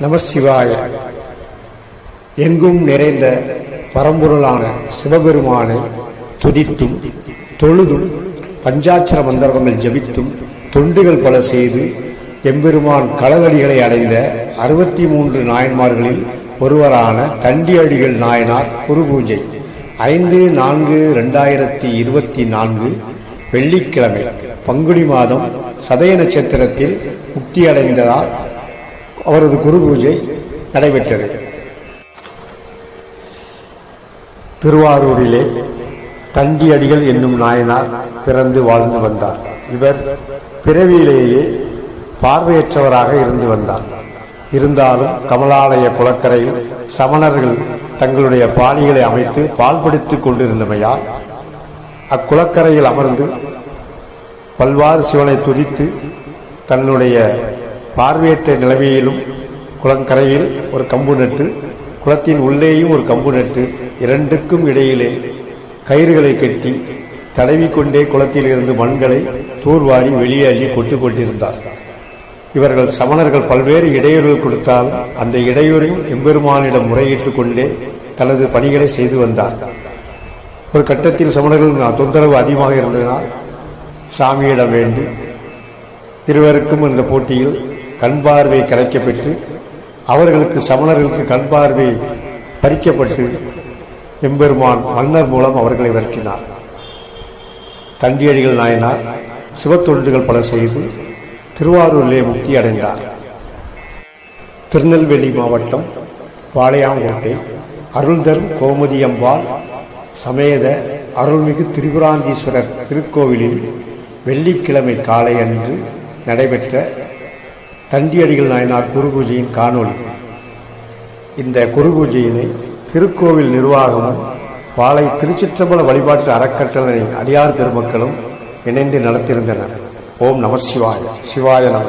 நமசிவாய எங்கும் நிறைந்த பரம்பொருளான சிவபெருமானை துதித்தும் தொழுதும் பஞ்சாட்சர மந்திரங்கள் ஜபித்தும் தொண்டுகள் பல செய்து எம்பெருமான் களலடிகளை அடைந்த அறுபத்தி மூன்று நாயன்மார்களில் ஒருவரான தண்டியடிகள் நாயனார் குருபூஜை ஐந்து நான்கு ரெண்டாயிரத்தி இருபத்தி நான்கு வெள்ளிக்கிழமை பங்குனி மாதம் சதய நட்சத்திரத்தில் முக்தியடைந்ததால் அவரது குரு பூஜை நடைபெற்றது. திருவாரூரிலே தண்டியடிகள் என்னும் நாயனார் பிறந்து வாழ்ந்து வந்தார். இவர் பிறவியிலேயே பார்வையற்றவராக இருந்து வந்தார். இருந்தாலும் கமலாலய குளக்கரையில் சமணர்கள் தங்களுடைய பாணிகளை அமைத்து பால்படுத்திக் கொண்டிருந்தமையால் அக்குளக்கரையில் அமர்ந்து பல்வாறு சிவனை துதித்து தன்னுடைய பார்வையற்ற நிலைமையிலும் குளங்கரையில் ஒரு கம்பு நட்டு குளத்தின் உள்ளேயும் ஒரு கம்பு நட்டு இரண்டுக்கும் இடையிலே கயிறுகளை கட்டி தடவிக்கொண்டே குளத்தில் இருந்து மண்களை தூர்வாரி வெளியே அள்ளி கொட்டு கொண்டிருந்தார். இவர்கள் சமணர்கள் பல்வேறு இடையூறுகள் கொடுத்தால் அந்த இடையூறையும் எம்பெருமானிடம் முறையிட்டுக் கொண்டே தனது பணிகளை செய்து வந்தார். ஒரு கட்டத்தில் சமணர்கள் தொந்தரவு அதிகமாக இருந்ததனால் சாமியிடம் வேண்டி இருவருக்கும் இந்த போட்டியில் கண் பார்வை கிடைக்கப்பெற்று அவர்களுக்கு சமணர்களுக்கு கண் பார்வை பறிக்கப்பட்டு எம்பெருமான் மன்னர் மூலம் அவர்களை விரட்டினார். தண்டியடிகள் நாயனார் சிவத்தொண்டுகள் பல செய்து திருவாரூரிலே முக்தி அடைந்தார். திருநெல்வேலி மாவட்டம் வாளையாங்கோட்டை அருள்தரும் கோமதியம்பாள் சமேத அருள்மிகு திரிபுராந்தீஸ்வரர் திருக்கோவிலில் வெள்ளிக்கிழமை காலை அன்று நடைபெற்ற தண்டியடிகள் நாயனார் குருபூஜையின் காணொளி. இந்த குருபூஜையினை திருக்கோவில் நிர்வாகமும் பாலை திருச்சிற்றம்பல வழிபாட்டு அறக்கட்டளை அடியார் பெருமக்களும் இணைந்து நடத்தியிருந்தனர். ஓம் நம சிவாய சிவாய நம.